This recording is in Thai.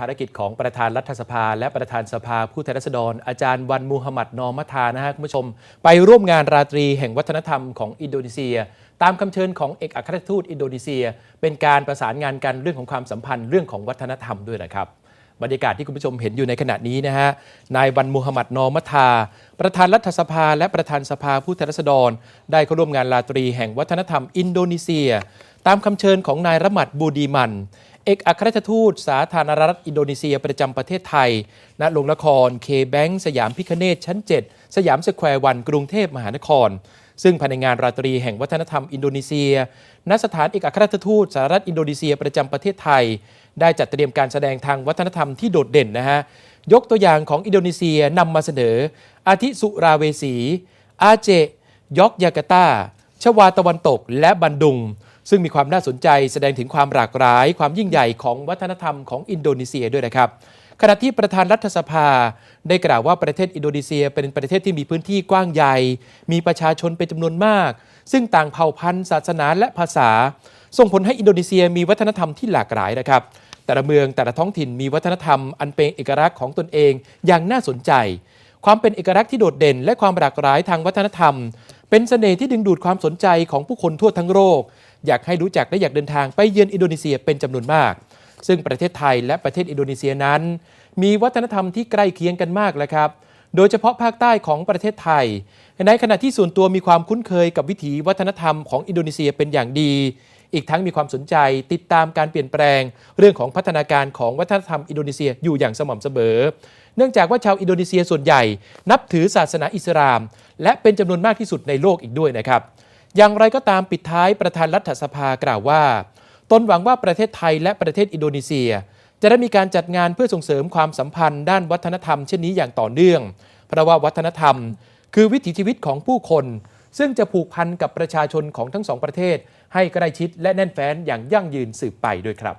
ภารกิจของประธานรัฐสภา และประธานสภาผู้แทนราษฎร อาจารย์วันมูฮัมหมัดนอมัทานะฮะคุณผู้ชม ไปร่วมงานราตรีแห่งวัฒนธรรมของอินโดนีเซีย ตามคำเชิญของเอกอัครราชทูตอินโดนีเซีย เป็นการประสานงานกันเรื่องของความสัมพันธ์เรื่องของวัฒนธรรมด้วยนะครับบรรยากาศที่คุณผู้ชมเห็นอยู่ในขณะนี้นะฮะ นายวันมูฮัมหมัดนอมัทา ประธานรัฐสภาและประธานสภาผู้แทนราษฎร ได้เข้าร่วมงานราตรีแห่งวัฒนธรรมอินโดนีเซีย ตามคำเชิญของนายระหมัดบูดีมัน เอกอัครราชทูต สาธารณรัฐอินโดนีเซียประจำประเทศไทย ณ โรงละครเคแบงสยามพิคเนตชั้น 7 สยามสแควร์วันกรุงเทพมหานคร ซึ่งภายในงานราตรีแห่งวัฒนธรรมอินโดนีเซีย ณ สถานเอกอัครราชทูตสหรัฐอินโดนีเซียประจำประเทศไทย ได้จัดเตรียมการแสดงทางวัฒนธรรมที่โดดเด่นนะฮะ ยกตัวอย่างของอินโดนีเซียนำมาเสนอ อาทิสุราเวสี อาเจยอกยาการ์ตา ชวาตะวันตกและบันดุง ซึ่งมีความน่าสนใจแสดงถึงความหลากหลาย ความยิ่งใหญ่ของวัฒนธรรมของอินโดนีเซียด้วยนะครับขณะที่ประธานรัฐสภาได้กล่าวว่าประเทศอินโดนีเซีย เป็นประเทศที่มีพื้นที่กว้างใหญ่ มีประชาชนเป็นจำนวนมาก ซึ่งต่างเผ่าพันธุ์ศาสนาและภาษา ส่งผลให้อินโดนีเซียมีวัฒนธรรมที่หลากหลายนะครับ แต่ละเมืองแต่ละท้องถิ่นมีวัฒนธรรมอันเป็นเอกลักษณ์ของตนเองอย่างน่าสนใจ ความเป็นเอกลักษณ์ที่โดดเด่น และความหลากหลายทางวัฒนธรรม เป็นเสน่ห์ที่ดึงดูดความสนใจของผู้คนทั่วทั้งโลก อยากให้รู้จักและอยากเดินทางไปเยือนอินโดนีเซียเป็นจำนวนมาก ซึ่งประเทศไทยและประเทศอินโดนีเซียนั้น มีวัฒนธรรมที่ใกล้เคียงกันมากแล้วครับ โดยเฉพาะภาคใต้ของประเทศไทย ในขณะที่ส่วนตัวมีความคุ้นเคยกับวิถีวัฒนธรรมของอินโดนีเซียเป็นอย่างดี อีกทั้งมีความสนใจติดตามการเปลี่ยนแปลง เรื่องของพัฒนาการของวัฒนธรรมอินโดนีเซียอยู่อย่างสม่ำเสมอ เนื่องจากว่าชาวอินโดนีเซียส่วนใหญ่ นับถือศาสนาอิสลาม และเป็นจำนวนมากที่สุดในโลกอีกด้วยนะครับ อย่างไรก็ตามปิดท้ายประธานรัฐสภากล่าวว่า ตนหวังว่าประเทศไทยและประเทศอินโดนีเซีย จะได้มีการจัดงานเพื่อส่งเสริมความสัมพันธ์ด้านวัฒนธรรมเช่นนี้อย่างต่อเนื่อง เพราะว่าวัฒนธรรม คือวิถีชีวิตของผู้คน ซึ่งจะผูกพันกับประชาชนของทั้งสองประเทศ ให้ใกล้ชิดและแน่นแฟ้นอย่างยั่งยืนสืบไปด้วยครับ